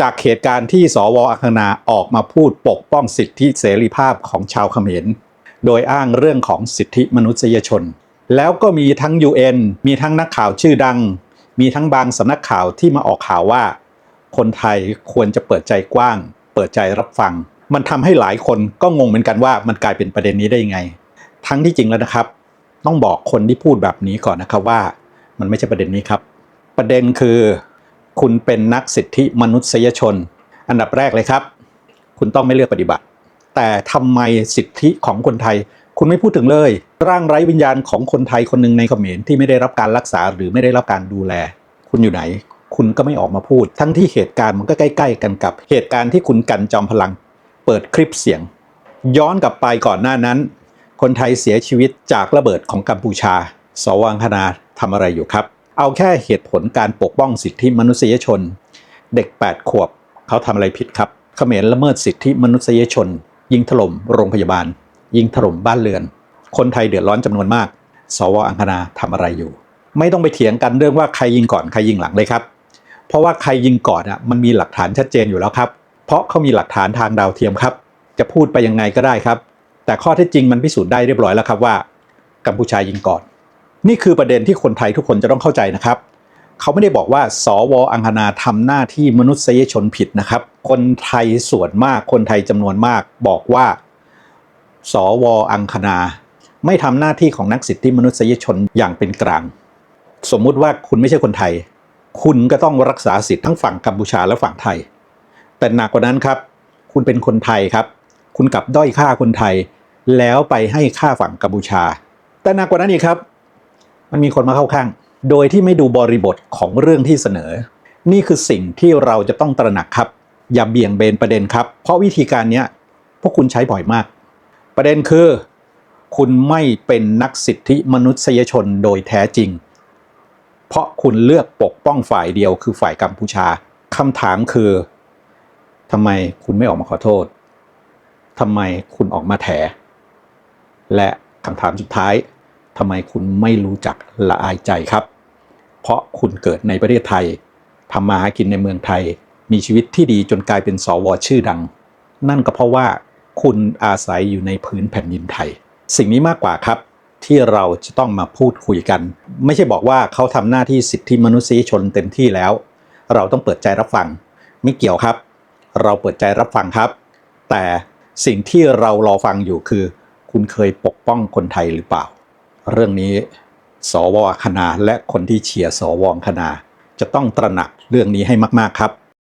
จากเหตุการณ์ที่สวอัคนาออกมาพูดปกป้องสิทธิเสรีภาพของชาวเขมร โดยอ้างเรื่องของสิทธิมนุษยชน แล้วก็มีทั้ง UN มีทั้งนักข่าวชื่อดัง มีทั้งบางสำนักข่าวที่มาออกข่าวว่า คนไทยควรจะเปิดใจกว้าง เปิดใจรับฟัง มันทำให้หลายคนก็งงเหมือนกันว่ามันกลายเป็นประเด็นนี้ได้ยังไง ทั้งที่จริงแล้วนะครับ ต้องบอกคนที่พูดแบบนี้ก่อนนะครับว่า มันไม่ใช่ประเด็นนี้ครับ ประเด็นคือ คุณเป็นนักสิทธิมนุษยชน อันดับแรกเลยครับ คุณต้องไม่เลือกปฏิบัติ แต่ทำไมสิทธิของคนไทย คุณไม่พูดถึงเลย ร่างไร้วิญญาณของคนไทยคนหนึ่งในเขมรที่ไม่ได้รับการรักษาหรือไม่ได้รับการดูแล คุณอยู่ไหน คุณก็ไม่ออกมาพูด ทั้งที่เหตุการณ์มันก็ใกล้ ๆ กันกับ เหตุการณ์ที่คุณกันจอมพลัง เปิดคลิปเสียง ย้อนกลับไปก่อนหน้านั้น คนไทยเสียชีวิตจากระเบิดของกัมพูชา สวังคณาทำอะไรอยู่ครับ เอาแค่เหตุผลการปกป้องสิทธิมนุษยชน เด็ก 8 ขวบเขาทำอะไรผิดครับเขมรละเมิดสิทธิมนุษยชน ยิงถล่มโรงพยาบาล ยิงถล่มบ้านเรือน คนไทยเดือดร้อนจำนวนมาก สวอังคณาทำอะไรอยู่ ไม่ต้องไปเถียงกันเรื่องว่าใครยิงก่อนใครยิงหลังเลยครับ เพราะว่าใครยิงก่อนอะมันมีหลักฐานชัดเจนอยู่แล้วครับ เพราะเขามีหลักฐานทางดาวเทียมครับ จะพูดไปยังไงก็ได้ครับ แต่ข้อเท็จจริงมันพิสูจน์ได้เรียบร้อยแล้วครับว่ากัมพูชายิงก่อน นี่คือประเด็นที่คนไทยทุกคนจะต้องเข้าใจนะครับ เขาไม่ได้บอกว่า สวอังคณาทำหน้าที่มนุษยชนผิดนะครับ คนไทยส่วนมากคนไทยจำนวนมากบอกว่า สวอังคณาไม่ทำหน้าที่ของนักสิทธิมนุษยชนอย่างเป็นกลาง สมมุติว่าคุณไม่ใช่คนไทย คุณก็ต้องรักษาสิทธิ์ทั้งฝั่งกัมพูชาและฝั่งไทย แต่หนักกว่านั้นครับ คุณเป็นคนไทยครับ คุณกลับด้อยค่าคนไทย แล้วไปให้ค่าฝั่งกัมพูชา แต่หนักกว่านั้นอีกครับ มันมีคนมาเข้าข้าง โดยที่ไม่ดูบริบทของเรื่องที่เสนอ นี่คือสิ่งที่เราจะต้องตระหนักครับ อย่าเบี่ยงเบนประเด็นครับ เพราะวิธีการนี้พวกคุณใช้บ่อยมาก ประเด็นคือ คุณไม่เป็นนักสิทธิมนุษยชนโดยแท้จริง เพราะคุณเลือกปกป้องฝ่ายเดียวคือฝ่ายกัมพูชาคำถามคือทำไมคุณไม่ออกมาขอโทษทำไมคุณออกมาแถ และคำถามสุดท้าย ทำไมคุณไม่รู้จักละอายใจครับ เพราะคุณเกิดในประเทศไทยทำมาหากินในเมืองไทย มีชีวิตที่ดีจนกลายเป็นสวชื่อดัง นั่นก็เพราะว่าคุณอาศัยอยู่ในพื้นแผ่นดินไทย สิ่งนี้มากกว่าครับที่เราจะต้องมาพูดคุยกัน ไม่ใช่บอกว่าเขาทำหน้าที่สิทธิมนุษยชนเต็มที่แล้ว เราต้องเปิดใจรับฟัง ไม่เกี่ยวครับ เราเปิดใจรับฟังครับ แต่สิ่งที่เรารอฟังอยู่คือ คุณเคยปกป้องคนไทยหรือเปล่า เรื่องนี้สวคณาและคนที่เชียร์สวคณาจะต้องตระหนักเรื่องนี้ให้มาก ๆ ครับ